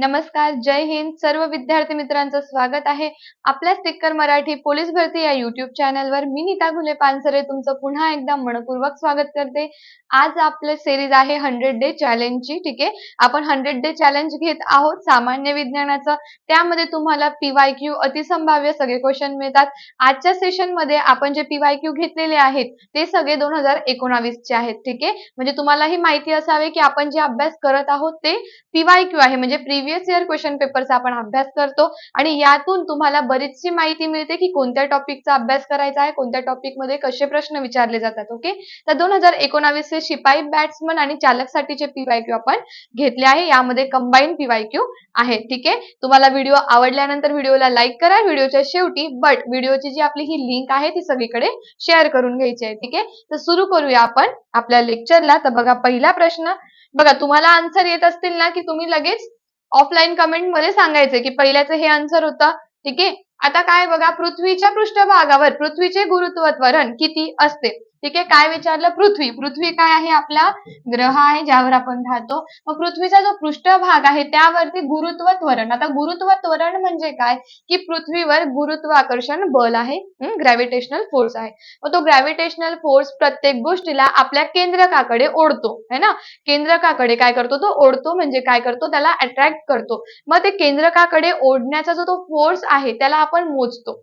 नमस्कार जय हिंद. सर्व विद्यार्थी मित्रांचं स्वागत आहे. आपल्या स्टिकर मराठी पोलीस भरती या युट्यूब चॅनलवर मी नीता घुले पानसरे तुमचं पुन्हा एकदा मनपूर्वक स्वागत करते. आज आपले सिरीज आहे हंड्रेड डे चॅलेंजची ठीक आहे? आपण हंड्रेड डे चॅलेंज घेत आहोत सामान्य विज्ञानाचं. त्यामध्ये तुम्हाला पीवाय क्यू अतिसंभाव्य सगळे क्वेश्चन मिळतात. आजच्या सेशनमध्ये आपण जे पीवाय क्यू घेतलेले आहेत ते सगळे दोन हजार चे आहेत. ठीक आहे? म्हणजे तुम्हाला ही माहिती असावे की आपण जे अभ्यास करत आहोत ते पीवाय क्यू आहे. म्हणजे प्रिव्हियस इयर क्वेश्चन पेपरचा आपण अभ्यास करतो आणि यातून तुम्हाला बरीचशी माहिती मिळते की कोणत्या टॉपिकचा अभ्यास करायचा आहे कोणत्या टॉपिकमध्ये कसे प्रश्न विचारले जातात ओके तर दोन हजार एकोणावीसचे शिपाई बॅट्समन आणि चालकसाठीचे पीवायक्यू आपण घेतले आहे. यामध्ये कंबाईन पीवायक्यू आहे ठीक आहे? तुम्हाला व्हिडिओ आवडल्यानंतर व्हिडिओला लाईक करा. व्हिडिओच्या शेवटी बट व्हिडिओची जी आपली ही लिंक आहे ती सगळीकडे शेअर करून घ्यायची आहे ठीक आहे? तर सुरू करूया आपण आपल्या लेक्चरला तर बघा पहिला प्रश्न बघा तुम्हाला आन्सर येत असतील ना की तुम्ही लगेच ऑफलाईन कमेंटमध्ये सांगायचे की पहिल्याचं हे आन्सर होतं. ठीक? आहे आता काय बघा पृथ्वीच्या पृष्ठभागावर पृथ्वीचे गुरुत्व त्वरण किती असते? ठीक आहे? काय विचारलं? पृथ्वी. पृथ्वी काय आहे? आपला ग्रह आहे ज्यावर आपण राहतो. मग पृथ्वीचा जो पृष्ठभाग आहे त्यावरती गुरुत्व त्वरण आता गुरुत्व त्वरण म्हणजे काय? की पृथ्वीवर गुरुत्वाकर्षण बल आहे ग्रॅव्हिटेशनल फोर्स आहे. मग तो ग्रॅव्हिटेशनल फोर्स प्रत्येक गोष्टीला आपल्या केंद्रकाकडे ओढतो है ना? केंद्रकाकडे काय करतो? तो ओढतो म्हणजे काय करतो? त्याला अट्रॅक्ट करतो. मग ते केंद्रकाकडे ओढण्याचा जो तो फोर्स आहे त्याला आपण मोजतो.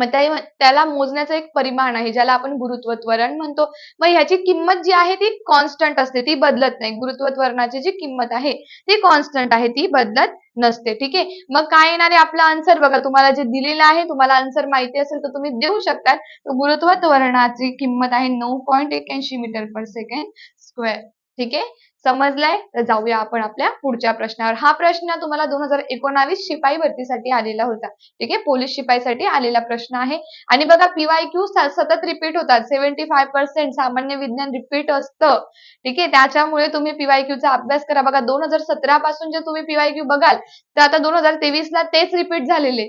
मग त्याला मोजण्याचं एक परिमाण आहे ज्याला आपण गुरुत्व त्वरण म्हणतो. मग ह्याची किंमत जी आहे ती कॉन्स्टंट असते ती बदलत नाही. गुरुत्व त्वरणाची जी किंमत आहे ती कॉन्स्टंट आहे ती बदलत नसते. ठीक आहे? मग काय येणार आहे आपला आन्सर बघा तुम्हाला जे दिलेलं आहे तुम्हाला आन्सर माहिती असेल तर तुम्ही देऊ शकता. गुरुत्व त्वरणाची किंमत आहे नऊ पॉईंट एक्याऐंशी मीटर पर सेकंड स्क्वेअर ठीक आहे? समजलंय? तर जाऊया आपण आपल्या पुढच्या प्रश्नावर. हा प्रश्न तुम्हाला दोन हजार एकोणावीस शिपाई भरतीसाठी आलेला होता. ठीक आहे? पोलीस शिपाईसाठी आलेला प्रश्न आहे. आणि बघा पीवाय क्यू सतत रिपीट होतात. सेव्हन्टी फाय पर्सेंट सामान्य विज्ञान रिपीट असतं. ठीक आहे? त्याच्यामुळे तुम्ही पीवाय चा अभ्यास करा. बघा दोन हजार सतरा पासून जे तुम्ही पीवाय क्यू बघाल तर आता दोन हजार तेवीस ला तेच रिपीट झालेले.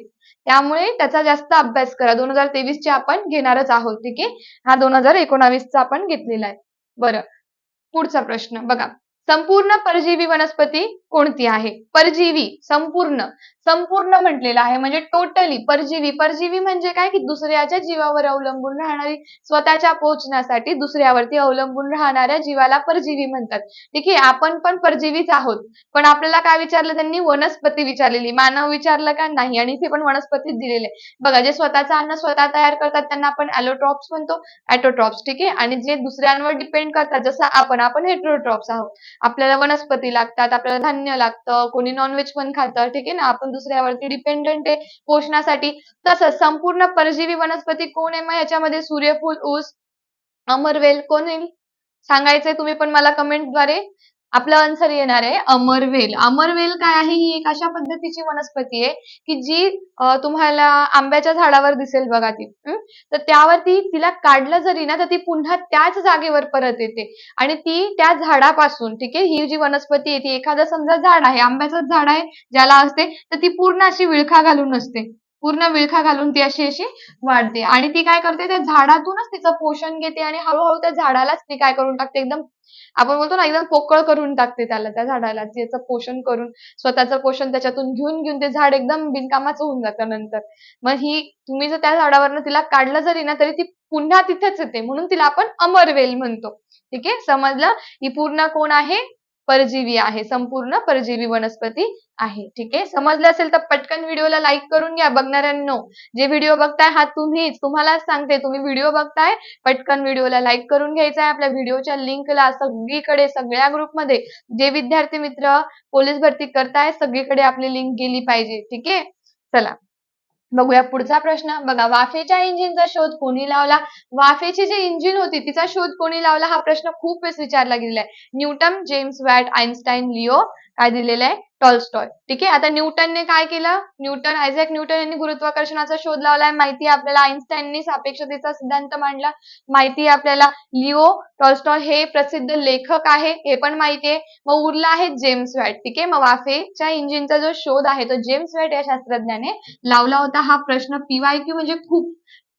त्यामुळे त्याचा जास्त अभ्यास करा. दोन हजार तेवीस चे आपण घेणारच आहोत. ठीक आहे? हा दोन हजार एकोणावीसचा आपण घेतलेला आहे. बरं. पुढचा प्रश्न. बघा संपूर्ण परजीवी वनस्पती कोणती आहे? परजीवी संपूर्ण. संपूर्ण म्हटलेलं आहे. म्हणजे टोटली परजीवी. परजीवी म्हणजे काय? की दुसऱ्याच्या जीवावर अवलंबून राहणारी स्वतःच्या पोहोचण्यासाठी दुसऱ्यावरती अवलंबून राहणाऱ्या जीवाला परजीवी म्हणतात. ठीक आहे? आपण पण परजीवीच आहोत. पण आपल्याला काय विचारलं त्यांनी? वनस्पती विचारलेली. मानव विचारलं का नाही? आणि इथे पण वनस्पतीच दिलेले. बघा जे स्वतःचं अन्न स्वतः तयार करतात त्यांना आपण ॲलोट्रॉप्स म्हणतो ॲटोट्रॉप्स ठीक आहे? आणि जे दुसऱ्यांवर डिपेंड करतात जसं आपण आपण हेट्रोट्रॉप्स आहोत. आपल्याला वनस्पती लागतात आपल्याला धान्य लागतं कोणी नॉनव्हेज पण खातं ठीक आहे ना? आपण दुसऱ्यावरती डिपेंडंट आहे पोषणासाठी. तसंच संपूर्ण परजीवी वनस्पती कोण आहे मग याच्यामध्ये? सूर्यफूल ऊस अमरवेल कोण येईल सांगायचंय तुम्ही पण मला कमेंटद्वारे आपला आन्सर येणार आहे अमरवेल. अमरवेल काय आहे? ही एक अशा पद्धतीची वनस्पती आहे की जी तुम्हाला आंब्याच्या झाडावर दिसेल बघा ती. तर त्यावरती तिला काढलं जरी ना तर ती पुन्हा त्याच जागेवर परत येते. आणि ती त्या झाडापासून ठीक आहे ही जी वनस्पती आहे ती एखादं समजा झाड आहे आंब्याचं झाड आहे ज्याला असते तर ती पूर्ण अशी विळखा घालून असते. पूर्ण विळखा घालून ती अशी अशी वाढते. आणि ती काय करते? त्या झाडातूनच तिचं पोषण घेते आणि हळूहळू त्या झाडालाच ती काय करून टाकते? एकदम आपण बोलतो ना एकदम पोकळ करून टाकते त्याला त्या झाडाला त्याचं पोषण करून स्वतःचं पोषण त्याच्यातून घेऊन घेऊन ते झाड एकदम बिनकामाचं होऊन जातं नंतर. मग ही तुम्ही जर त्या झाडावरनं तिला काढलं जरी ना तरी ती पुन्हा तिथेच येते. म्हणून तिला आपण अमरवेल म्हणतो. ठीक आहे? समजलं? ही पूर्ण कोण आहे? परजीवी आहे संपूर्ण परजीवी वनस्पती आहे. ठीक आहे? समजलं असेल तर पटकन व्हिडिओला लाईक करून घ्या बघणाऱ्यांनो. जे व्हिडिओ बघताय हा तुम्हीच. तुम्हाला सांगते तुम्ही व्हिडिओ बघताय पटकन व्हिडिओला लाईक करून घ्यायचा आहे आपल्या व्हिडिओच्या लिंकला सगळीकडे सगळ्या ग्रुपमध्ये जे विद्यार्थी मित्र पोलीस भरती करताय सगळीकडे आपली लिंक गेली पाहिजे. ठीक आहे? चला. बघूया पुढचा प्रश्न. बघा वाफेच्या इंजिनचा शोध कोणी लावला? वाफेची जी इंजिन होती तिचा शोध कोणी लावला? हा प्रश्न खूप वेळेस विचारला गेलेला आहे. Newton James Watt Einstein Leo काय दिलेलं आहे? टॉलस्टॉय. ठीक आहे? आता न्यूटनने काय केलं? न्यूटन आयझॅक न्यूटन यांनी गुरुत्वाकर्षणाचा शोध लावलाय माहिती आहे आपल्याला आईन्स्टाईननी सापेक्षतेचा सिद्धांत मांडला. माहिती आहे आपल्याला लिओ टॉलस्टॉय हे प्रसिद्ध लेखक आहे. हे पण माहिती आहे. मग उरला आहे जेम्स वॅट ठीक आहे? मग वाफेच्या इंजिनचा जो शोध आहे तो जेम्स वॅट या शास्त्रज्ञाने लावला होता. हा प्रश्न पीवाय क्यू म्हणजे खूप.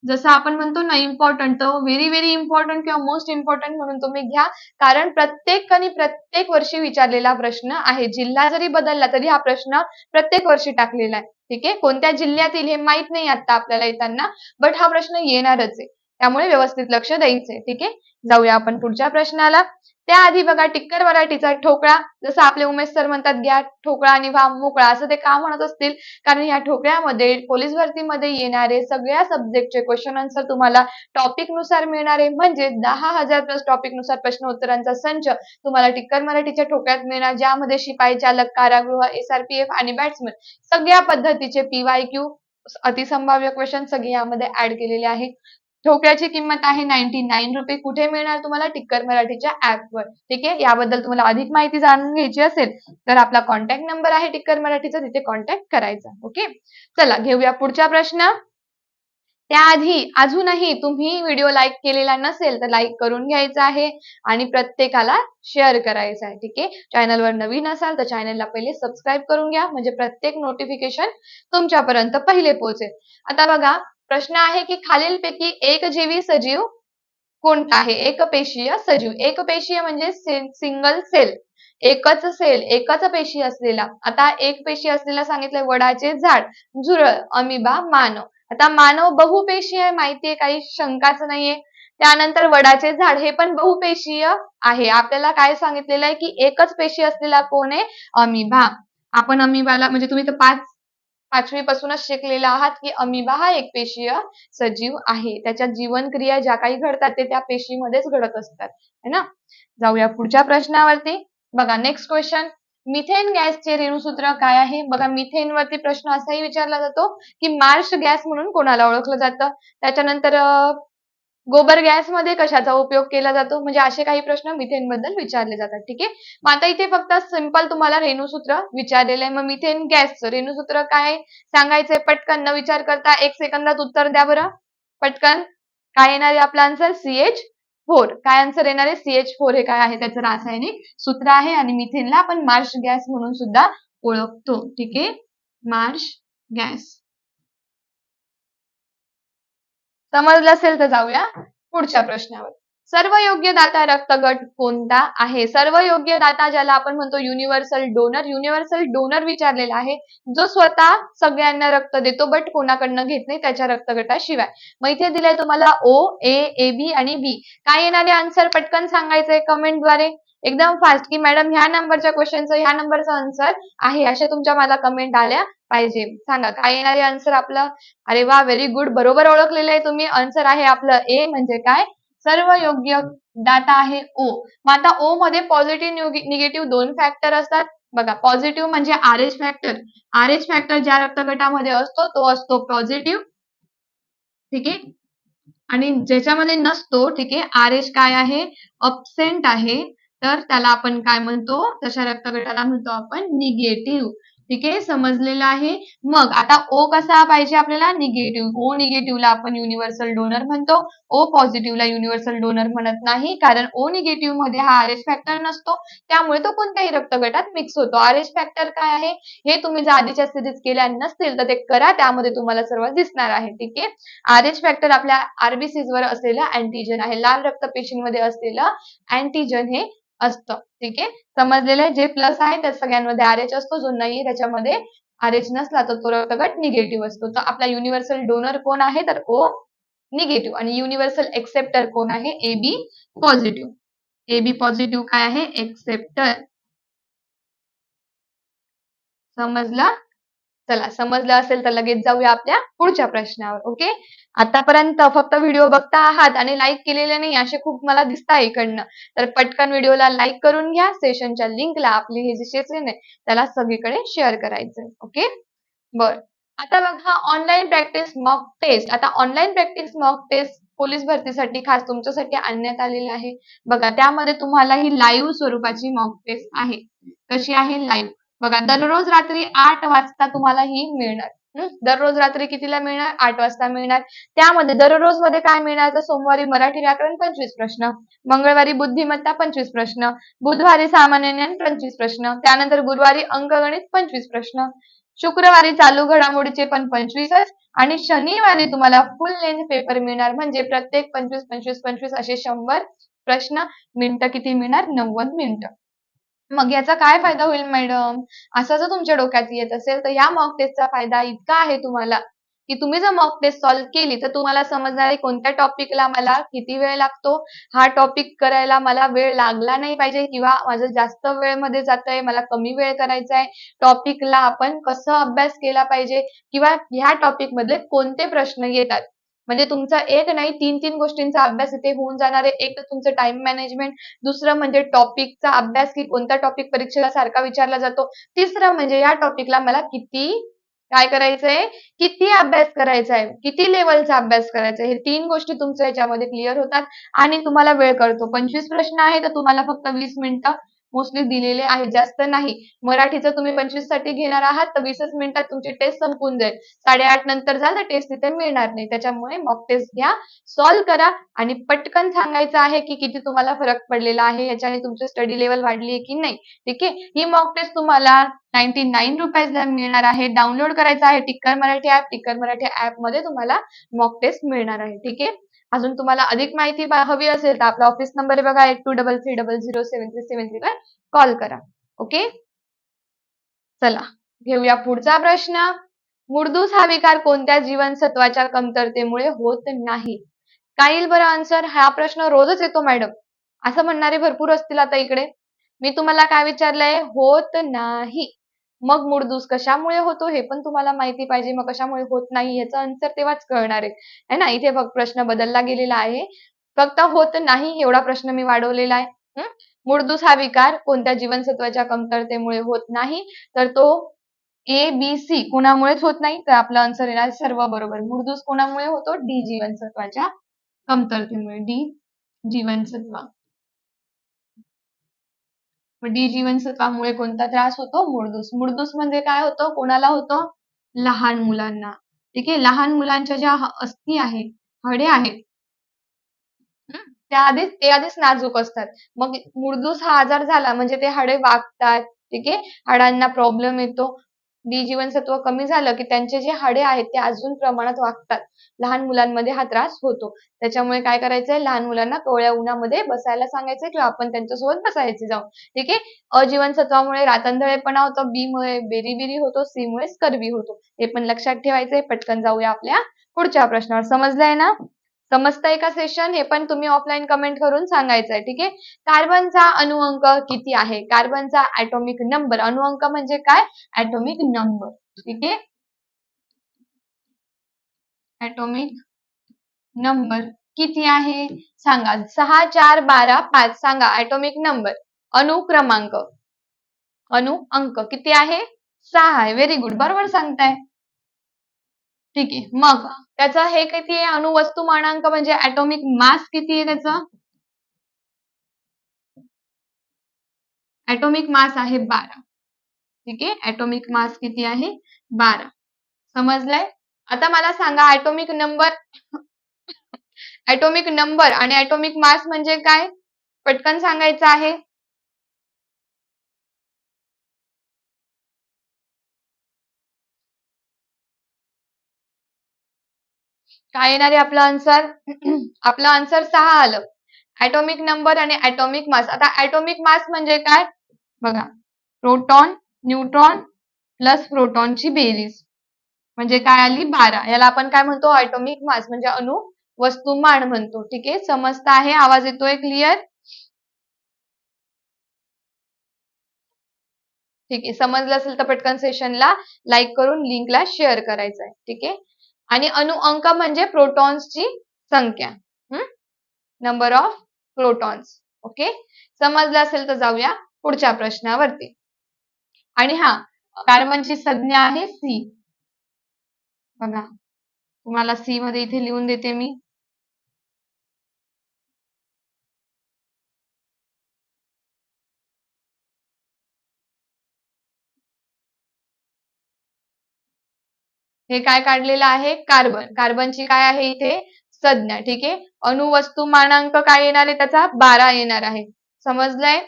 जसं आपण म्हणतो ना इम्पॉर्टंट तो व्हेरी व्हेरी इम्पॉर्टंट किंवा मोस्ट इम्पॉर्टंट म्हणून तुम्ही घ्या. कारण प्रत्येक आणि प्रत्येक वर्षी विचारलेला प्रश्न आहे. जिल्हा जरी बदलला तरी हा प्रश्न प्रत्येक वर्षी टाकलेला आहे. ठीक आहे? कोणत्या जिल्ह्यातील हे माहीत नाही आता आपल्याला येताना बट हा प्रश्न येणारच आहे. त्यामुळे व्यवस्थित लक्ष द्यायचंय. ठीक आहे? जाऊया आपण पुढच्या प्रश्नाला. त्याआधी बघा टिक्कर मराठीचा ठोकळा जसं आपले उमेश सर म्हणतात घ्या ठोकळा आणि भाम मोकळा असं ते का म्हणत असतील? कारण या ठोकळ्यामध्ये पोलीस भरतीमध्ये येणारे सगळ्या सब्जेक्टचे क्वेश्चन आन्सर तुम्हाला टॉपिकनुसार मिळणारे म्हणजे दहा हजार प्लस टॉपिकनुसार प्रश्न उत्तरांचा संच तुम्हाला टिक्कर मराठीच्या ठोक्यात मिळणार ज्यामध्ये शिपाई चालक कारागृह एसआरपीएफ आणि बॅट्समन सगळ्या पद्धतीचे पीवाय क्यू अतिसंभाव्य क्वेश्चन सगळे यामध्ये ऍड केलेले आहेत. ठोकळ्याची किंमत आहे नाईन्टी नाईन रुपये. कुठे मिळणार तुम्हाला? टिक्कर मराठीच्या ऍपवर ठीक आहे? याबद्दल तुम्हाला अधिक माहिती जाणून घ्यायची असेल तर आपला कॉन्टॅक्ट नंबर आहे टिक्कर मराठीचा. तिथे कॉन्टॅक्ट करायचा. ओके चला घेऊया पुढचा प्रश्न. त्याआधी अजूनही तुम्ही व्हिडिओ लाईक केलेला नसेल तर लाईक करून घ्यायचा आहे आणि प्रत्येकाला शेअर करायचा आहे. ठीक आहे? चॅनलवर नवीन असाल तर चॅनलला पहिले सबस्क्राईब करून घ्या. म्हणजे प्रत्येक नोटिफिकेशन तुमच्यापर्यंत पहिले पोहोचेल. आता बघा प्रश्न आहे की खालीलपैकी एक जीवी सजीव कोणता आहे? एकपेशीय सजीव. एकपेशीय म्हणजे सिंगल सेल एकच सेल एकच पेशी असलेला. आता एक पेशी असलेला सांगितलंय वडाचे झाड झुरळ अमिबा मानव. आता मानव बहुपेशीय आहे माहितीये काही शंकाच नाहीये. त्यानंतर वडाचे झाड हे पण बहुपेशीय आहे. आपल्याला काय सांगितलेलं आहे की एकच पेशी असलेला कोण आहे? अमिबा. आपण अमिबाला म्हणजे तुम्ही तर पाच पाचवी पासूनच शिकलेला आहात की अमिबा हा एक पेशीय सजीव आहे. त्याच्या जीवनक्रिया ज्या काही घडतात ते त्या पेशीमध्येच घडत असतात. है ना? जाऊया पुढच्या प्रश्नावरती. बघा नेक्स्ट क्वेश्चन मिथेन गॅसचे रेणूसूत्र काय आहे? बघा मिथेन वरती प्रश्न असाही विचारला जातो की मार्श गॅस म्हणून कोणाला ओळखलं जातं? त्याच्यानंतर गोबर गॅसमध्ये कशाचा उपयोग केला जातो? म्हणजे असे काही प्रश्न मिथेन बद्दल विचारले जातात ठीक आहे? मग आता इथे फक्त सिंपल तुम्हाला रेणूसूत्र विचारलेलं आहे. मग मिथेन गॅसचं रेणूसूत्र काय सांगायचंय? पटकन न विचार करता एक सेकंदात उत्तर द्या बरं. पटकन. काय येणार आहे आपला आन्सर सीएच फोर काय आन्सर येणार आहे? सीएच फोर हे काय आहे? त्याचं रासायनिक सूत्र आहे आणि मिथेनला आपण मार्श गॅस म्हणून सुद्धा ओळखतो ठीक आहे? Marsh gas. समजलं असेल तर जाऊया पुढच्या प्रश्नावर. सर्व योग्य दाता रक्तगट कोणता आहे? सर्व योग्य दाता ज्याला आपण म्हणतो युनिव्हर्सल डोनर युनिव्हर्सल डोनर विचारलेला आहे जो स्वतः सगळ्यांना रक्त देतो बट कोणाकडनं घेत नाही त्याच्या रक्तगटाशिवाय. मग इथे दिलंय तुम्हाला ओ ए ए बी आणि बी काय येणारे आन्सर पटकन सांगायचंय कमेंटद्वारे एकदम फास्ट की मॅडम ह्या नंबरच्या क्वेश्चनचं ह्या नंबरचा आन्सर आहे. अशा तुमच्या मला कमेंट आल्या पाहिजे. सांगा काय येणारे आन्सर आपलं? अरे वा व्हेरी गुड बरोबर ओळखलेलं आहे तुम्ही. आन्सर आहे आपलं ए म्हणजे काय? सर्व योग्य डाटा आहे ओ मग आता ओ मध्ये पॉझिटिव्ह निगेटिव्ह दोन फॅक्टर असतात. बघा पॉझिटिव्ह म्हणजे R H factor R H factor ज्या रक्तगटामध्ये असतो तो असतो पॉझिटिव्ह ठीक आहे? आणि ज्याच्यामध्ये नसतो ठीक आहे आर एच काय आहे? अपसेंट आहे. तर त्याला आपण काय म्हणतो? तशा रक्तगटाला म्हणतो आपण निगेटिव्ह ठीक आहे? समजलेलं आहे? मग आता ओ कसा पाहिजे आपल्याला? निगेटिव्ह ओ निगेटिव्हला आपण युनिव्हर्सल डोनर म्हणतो. ओ पॉझिटिव्हला युनिव्हर्सल डोनर म्हणत नाही. कारण ओ निगेटिव्हमध्ये हा आर एच फॅक्टर नसतो. त्यामुळे तो कोणत्याही रक्तगटात मिक्स होतो. आर एच फॅक्टर काय आहे? हे तुम्ही जर आधीच्या सिरीज केल्या नसतील तर ते करा. त्यामध्ये तुम्हाला सर्व दिसणार आहे. ठीक आहे? आर एच फॅक्टर आपल्या आरबीसीज वर असलेलं अँटीजन आहे. लाल रक्तपेशींमध्ये असलेलं अँटीजन हे असतं. ठीक आहे? समजलेलं आहे? जे प्लस आहे त्या सगळ्यांमध्ये आर एच असतो जो नाही त्याच्यामध्ये आर एच नसला तर तो रक्तगट निगेटिव्ह असतो. तर आपला युनिव्हर्सल डोनर कोण आहे? तर ओ निगेटिव्ह आणि युनिव्हर्सल एक्सेप्टर कोण आहे? A B positive A B positive काय आहे? एक्सेप्टर समजलं? चला समजलं असेल तर लगेच जाऊया आपल्या पुढच्या प्रश्नावर ओके आतापर्यंत फक्त व्हिडिओ बघता आहात आणि लाईक केलेले नाही असे खूप मला दिसत इकडनं. तर पटकन व्हिडिओला लाईक करून घ्या सेशनच्या लिंकला आपली हे जी सेशन आहे त्याला सगळीकडे शेअर करायचं ओके बर. आता बघा ऑनलाईन प्रॅक्टिस मॉक टेस्ट आता online practice mock test police भरतीसाठी खास तुमच्यासाठी आणण्यात आलेलं आहे. बघा त्यामध्ये तुम्हाला ही लाईव्ह स्वरूपाची मॉक टेस्ट आहे. कशी आहे? लाईव्ह बघा दररोज रात्री आठ वाजता तुम्हाला ही मिळणार. दररोज रात्री कितीला मिळणार? आठ वाजता मिळणार. त्यामध्ये दररोजमध्ये काय मिळणार? तर सोमवारी मराठी व्याकरण पंचवीस प्रश्न मंगळवारी बुद्धिमत्ता पंचवीस प्रश्न बुधवारी सामान्य ज्ञान पंचवीस प्रश्न त्यानंतर गुरुवारी अंकगणित पंचवीस प्रश्न शुक्रवारी चालू घडामोडीचे पण पंचवीसच आणि शनिवारी तुम्हाला फुल लेंथ पेपर मिळणार. म्हणजे प्रत्येक पंचवीस पंचवीस पंचवीस असे शंभर प्रश्न मिनिटं किती मिळणार? नव्वद मिनिटं. मग याचा काय फायदा होईल मॅडम? असं जर तुमच्या डोक्यात येत असेल तर या मॉक टेस्टचा फायदा इतका आहे तुम्हाला की तुम्ही जर मॉक टेस्ट सॉल्व्ह केली तर तुम्हाला समजणार आहे कोणत्या टॉपिकला मला किती वेळ लागतो हा टॉपिक करायला मला वेळ लागला नाही पाहिजे किंवा माझं जास्त वेळेमध्ये जात आहे मला कमी वेळ करायचा आहे टॉपिकला आपण कसं अभ्यास केला पाहिजे किंवा ह्या टॉपिक मधले कोणते प्रश्न येतात? म्हणजे तुमचा एक नाही तीन तीन गोष्टींचा अभ्यास इथे होऊन जाणार आहे. एक तर तुमचं टाइम मॅनेजमेंट दुसरं म्हणजे टॉपिकचा अभ्यास की कोणता टॉपिक परीक्षेला सारखा विचारला जातो. तिसरं म्हणजे या टॉपिकला मला किती काय करायचंय? किती अभ्यास करायचा आहे? किती लेवलचा अभ्यास करायचा आहे? हे तीन गोष्टी तुमच्या याच्यामध्ये क्लिअर होतात आणि तुम्हाला वेळ कळतो. पंचवीस प्रश्न आहे तर तुम्हाला फक्त वीस मिनिटं मोस्टली दिलेले आहे जास्त नाही. मराठीचं तुम्ही पंचवीससाठी घेणार आहात तर वीसच मिनिटात तुमची टेस्ट संपून जाईल. साडेआठ नंतर झालं टेस्ट तिथे मिळणार नाही. त्याच्यामुळे मॉक टेस्ट घ्या सॉल्व्ह करा आणि पटकन सांगायचं आहे की किती तुम्हाला फरक पडलेला आहे याच्याने तुमची स्टडी लेवल वाढली आहे की नाही. ठीक आहे? ही मॉक टेस्ट तुम्हाला नाईन्टी नाईन रुपयाला मिळणार आहे. डाउनलोड करायचं आहे टिक्कर मराठी ऍप टिक्कर मराठी ऍपमध्ये तुम्हाला मॉक टेस्ट मिळणार आहे. ठीक आहे? अजून तुम्हाला अधिक माहिती हवी असेल तर आपला ऑफिस नंबर आहे बघा eight two double three double zero seven three seven three वर कॉल करा ओके चला घेऊया पुढचा प्रश्न मुर्दूस हा विकार कोणत्या जीवनसत्वाच्या कमतरतेमुळे होत नाही काय येईल बरं आन्सर हा प्रश्न रोजच येतो मॅडम असं म्हणणारे भरपूर असतील आता इकडे मी तुम्हाला काय विचारलंय होत नाही मग मूडदूस कशामुळे होतो हे पण तुम्हाला माहिती पाहिजे. मग कशामुळे होत नाही याचं आन्सर तेव्हाच कळणार आहे. है ना? इथे फक्त प्रश्न बदलला गेलेला आहे. फक्त होत नाही एवढा प्रश्न मी वाढवलेला आहे. मुडदूस हा विकार कोणत्या जीवनसत्वाच्या कमतरतेमुळे होत नाही? तर तो ए बी सी कोणामुळेच होत नाही? तर आपला आन्सर येणार सर्व बरोबर. मुडदूस कोणामुळे होतो? डी जीवनसत्वाच्या कमतरतेमुळे. डी जीवनसत्व. डी जीवनसत्वामुळे कोणता त्रास होतो? मुडदूस मुडदूस म्हणजे काय होतं? कोणाला होतं? लहान मुलांना. ठीक आहे? लहान मुलांच्या ज्या अस्थी आहेत हडे आहेत त्या आधीच ते आधीच नाजूक असतात. मग मुडदूस हा आजार झाला म्हणजे ते हाडे वागतात. ठीक आहे? हाडांना प्रॉब्लेम येतो. डी जीवनसत्व कमी झालं की त्यांचे जे हाडे आहेत ते अजून प्रमाणात वागतात. लहान मुलांमध्ये हा त्रास होतो. त्याच्यामुळे काय करायचंय? लहान मुलांना कोवळ्या उन्हामध्ये बसायला सांगायचंय किंवा आपण त्यांच्यासोबत बसायचे जाऊन. ठीक आहे? अजीवनसत्वामुळे रातंधळेपणा होतो बी मुळे बेरीबिरी होतो सी मुळे स्कर्वी होतो. हे पण लक्षात ठेवायचंय. पटकन जाऊया आपल्या पुढच्या प्रश्नावर. समजलंय ना? समजतंय का सेशन हे पण तुम्ही ऑफलाईन कमेंट करून सांगायचंय ठीक आहे? कार्बनचा अणुअंक किती आहे? कार्बनचा ऍटॉमिक नंबर अणुअंक म्हणजे काय? ऍटॉमिक नंबर ठीक आहे? ऍटॉमिक नंबर किती आहे? सांगा. सहा चार बारा पाच. सांगा. ऍटॉमिक नंबर अणु क्रमांक. अणु अंक किती आहे? सहा आहे. व्हेरी गुड बरोबर सांगताय. ठीक आहे. मग त्याचा हे किती आहे? अणुवस्तुमानांक म्हणजे ऍटॉमिक मास किती आहे त्याचा? ऍटॉमिक मास आहे बारा. ठीक आहे? ऍटॉमिक मास किती आहे? बारा. समजलंय? आता मला सांगा ऍटॉमिक नंबर ऍटॉमिक नंबर आणि ऍटॉमिक मास म्हणजे काय? पटकन सांगायचं आहे. काय येणार आहे आपलं आन्सर आपलं आन्सर सहा आलं. ऍटॉमिक नंबर आणि ऍटॉमिक मास आता ऍटॉमिक मास म्हणजे काय? बघा. प्रोटॉन न्यूट्रॉन प्लस प्रोटॉनची बेरीज. म्हणजे काय आली? बारा. याला आपण काय म्हणतो? ऑटोमिक मास म्हणजे अणु वस्तुमान म्हणतो. ठीक आहे? समजत आहे. आवाज येतोय? क्लिअर ठीक आहे. समजलं असेल तर पटकन सेशनला लाईक करून लिंकला शेअर करायचं आहे ठीक आहे? आणि अणु अंक म्हणजे प्रोटॉन्सची संख्या. नंबर ऑफ प्रोटॉन्स ओके समजलं असेल तर जाऊया पुढच्या प्रश्नावरती. आणि हा कार्बनची संज्ञा आहे सी बघा. तुम्हाला सी मध्ये इथे लिहून देते मी. हे काय काढलेलं आहे? कार्बन. कार्बनची काय आहे इथे? संज्ञा. ठीक आहे? अणुवस्तुमानांक काय येणार आहे त्याचा? बारा येणार आहे. समजलंय?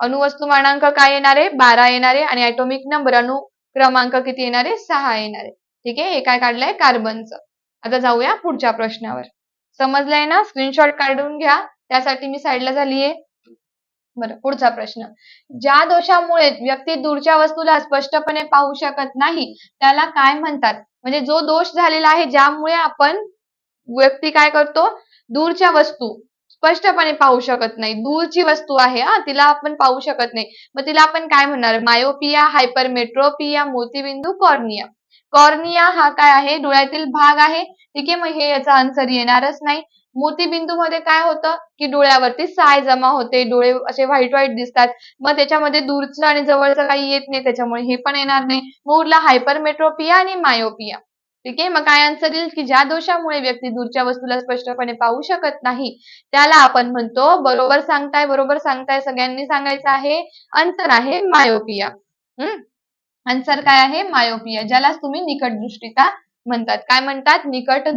अणुवस्तुमानांक काय येणार आहे? बारा येणार आहे. आणि ऍटोमिक नंबर अणु क्रमांक किती येणार आहे? सहा येणार आहे. ठीक आहे? हे काय काढलंय? कार्बनचं. आता जाऊया पुढच्या प्रश्नावर. समजलंय ना? स्क्रीनशॉट काढून घ्या. त्यासाठी मी साईडला झालीये. बरं पुढचा प्रश्न. ज्या दोषामुळे व्यक्ती दूरच्या वस्तूला स्पष्टपणे पाहू शकत नाही त्याला काय म्हणतात? म्हणजे जो दोष झालेला आहे ज्यामुळे आपण व्यक्ती काय करतो? दूरच्या वस्तू स्पष्टपणे पाहू शकत नाही. दूरची वस्तू आहे हा तिला आपण पाहू शकत नाही. मग तिला आपण काय म्हणणार? मायोपिया हायपरमेट्रोपिया मोतीबिंदू कॉर्निया. कॉर्निया हा काय आहे? डोळ्यातील भाग आहे. ठीक आहे मग हे याचा आन्सर येणारच नाही. मोतीबिंदू मध्ये काय होतं की डोळ्यावरती साय जमा होते. डोळे असे व्हाईट व्हाईट दिसतात. मग त्याच्यामध्ये दूरचं आणि जवळचं काही येत नाही. त्याच्यामुळे हे पण येणार नाही. मग उरला हायपरमेट्रोपिया आणि मायोपिया ठीक आहे? मग काय आन्सर येईल की ज्या दोषामुळे व्यक्ती दूरच्या वस्तूला स्पष्टपणे पाहू शकत नाही त्याला आपण म्हणतो बरोबर सांगताय बरोबर सांगताय सगळ्यांनी सांगायचं आहे. अंतर आहे मायोपिया हम्म? आन्सर काय आहे? मायोपिया ज्याला तुम्ही निकट दृष्टीता म्हणतात. काय म्हणतात? निकट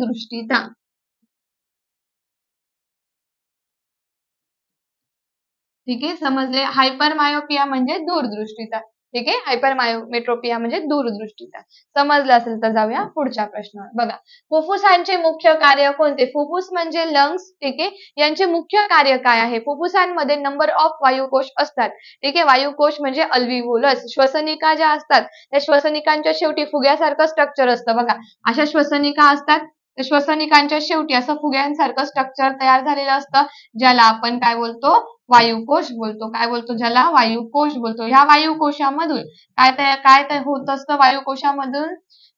ठीक आहे? समजले? हायपरमायोपिया म्हणजे दूरदृष्टीचा. ठीक आहे? हायपरमायोमेट्रोपिया म्हणजे दूरदृष्टीचा. समजलं असेल तर जाऊया पुढच्या प्रश्नावर. बघा फुफ्फुसांचे मुख्य कार्य कोणते? फुफ्फुस म्हणजे लंग्स ठीक आहे? यांचे मुख्य कार्य काय आहे? फुफ्फुसांमध्ये नंबर ऑफ वायुकोश असतात. ठीक आहे? वायुकोश म्हणजे अल्विओलस श्वसनिका ज्या असतात त्या श्वसनिकांच्या शेवटी फुग्यासारखं स्ट्रक्चर असतं. बघा अशा श्वसनिका असतात श्वसनिकांच्या शेवटी असं फुग्यांसारखं स्ट्रक्चर तयार झालेलं असतं ज्याला आपण काय बोलतो? वायुकोश बोलतो. काय बोलतो? ज्याला वायुकोश बोलतो. ह्या वायुकोशामधून काय काय होत असतं वायुकोशामधून?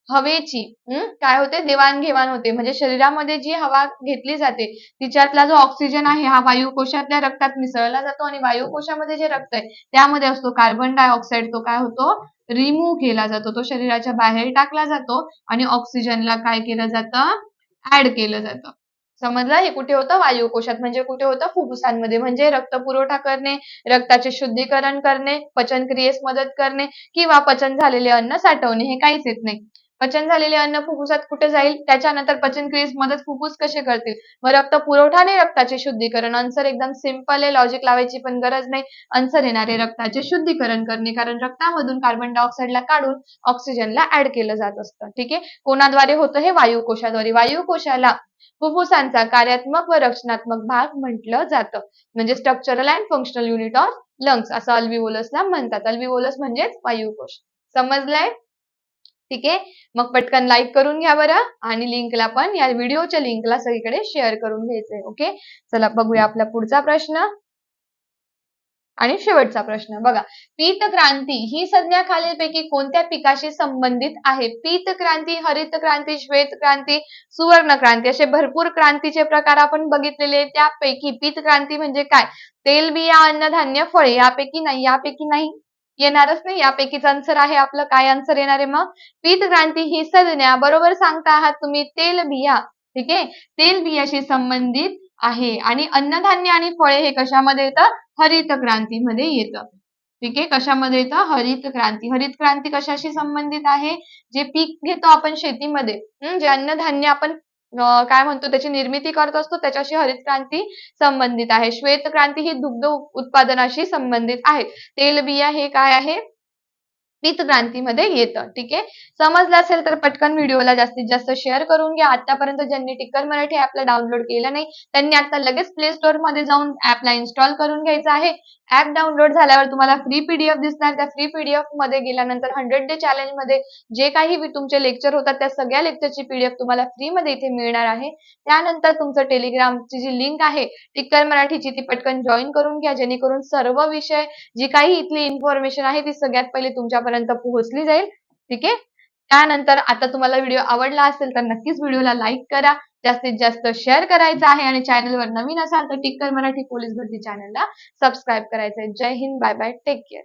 हवेची हम्म काय होते? देवाणघेवाण होते. म्हणजे शरीरामध्ये जी हवा घेतली जाते तिच्यातला जो ऑक्सिजन आहे हा वायुकोशातल्या रक्तात मिसळला जातो आणि वायुकोशामध्ये जे रक्त आहे त्यामध्ये असतो कार्बन डायऑक्साईड तो काय होतो? रिमूव्ह केला जातो. तो शरीराच्या बाहेर टाकला जातो आणि ऑक्सिजनला काय केलं जातं? ऍड केलं जातं. समजलं? हे कुठे होतं? वायुकोशात. म्हणजे कुठे होतं? फुफ्फुसांमध्ये. म्हणजे रक्त पुरवठा करणे रक्ताचे शुद्धीकरण करणे पचन क्रियेस मदत करणे किंवा पचन झालेले अन्न साठवणे. हे काहीच येत नाही. पचन झालेले अन्न फुफ्फुसात कुठे जाईल? त्याच्यानंतर पचनक्रियेस मदत फुफ्फुस कसे करतील? मग रक्त पुरवठा आणि रक्ताचे शुद्धीकरण. आन्सर एकदम सिंपल आहे. लॉजिक लावायची पण गरज नाही. आन्सर येणारे रक्ताचे शुद्धीकरण करणे. कारण रक्तामधून कार्बन डायऑक्साईडला काढून ऑक्सिजनला ऍड केलं जात असतं. ठीक आहे? कोणाद्वारे होतं हे? वायुकोशाद्वारे. वायुकोशाला फुफ्फुसांचा कार्यात्मक व रक्षणात्मक भाग म्हटलं जातं. म्हणजे structural and functional unit of lungs असं अल्विओलसला म्हणतात. अल्विओलस म्हणजेच वायुकोश. समजलंय? ठीक आहे? मग पटकन लाईक करून घ्या बरं आणि लिंकला पण या व्हिडिओच्या लिंकला सगळीकडे शेअर करून घ्यायचंय ओके चला बघूया आपला पुढचा प्रश्न आणि शेवटचा प्रश्न. बघा पीत क्रांती ही संज्ञा खालीलपैकी कोणत्या पिकाशी संबंधित आहे? पीत क्रांती हरित क्रांती श्वेत क्रांती सुवर्ण क्रांती असे भरपूर क्रांतीचे प्रकार आपण बघितलेले त्यापैकी पीत क्रांती म्हणजे काय? तेलबिया अन्नधान्य फळे यापैकी नाही यापैकी नाही. येणारच नाही. यापैकीच आन्सर आहे आपलं. काय आन्सर येणार आहे मग? पीत क्रांती ही संज्ञा. बरोबर सांगता आहात तुम्ही तेलबिया ठीक आहे? तेलबियाशी संबंधित आहे. आणि अन्नधान्य आणि फळे हे कशामध्ये येतं? हरित क्रांतीमध्ये येतं. ठीक आहे? कशामध्ये येतं? हरित क्रांती. हरित क्रांती कशाशी संबंधित आहे? जे पीक घेतो आपण शेतीमध्ये. जे अन्नधान्य आपण काय म्हणतो त्याची निर्मिती करत असतो त्याच्याशी हरित क्रांती संबंधित आहे. श्वेत क्रांती ही दुग्ध उत्पादनाशी संबंधित आहे. तेलबिया हे काय आहे? पीत क्रांतीमध्ये येतं. ठीक आहे? समजलं असेल तर पटकन व्हिडिओला जास्तीत जास्त शेअर करून घ्या. आतापर्यंत ज्यांनी टिक्कर मराठी ऍपला डाउनलोड केलं नाही त्यांनी आता लगेच प्ले स्टोअरमध्ये जाऊन ऍपला इन्स्टॉल करून घ्यायचं आहे. ऍप डाउनलोड झाल्यावर तुम्हाला फ्री पीडीएफ दिसणार. त्या फ्री पीडीएफमध्ये गेल्यानंतर हंड्रेड डे चॅलेंजमध्ये जे काही तुमचे लेक्चर होतात त्या सगळ्या लेक्चरची पीडीएफ तुम्हाला फ्री मध्ये इथे मिळणार आहे. त्यानंतर तुमचं टेलिग्रामची जी लिंक आहे टिक्कर मराठीची ती पटकन जॉईन करून घ्या. जेणेकरून सर्व विषय जी काही इथली इन्फॉर्मेशन आहे ती सगळ्यात पहिले तुमच्या तुमच्यापर्यंत पोहोचली जाईल. ठीक आहे? त्यानंतर आता तुम्हाला व्हिडिओ आवडला असेल तर नक्कीच व्हिडिओला लाईक करा. जास्तीत जास्त शेअर करायचा आहे आणि चॅनलवर नवीन असाल तर टिक्कर मराठी पोलीस भरती चॅनलला सबस्क्राईब करायचं आहे जय Hind. Bye bye take care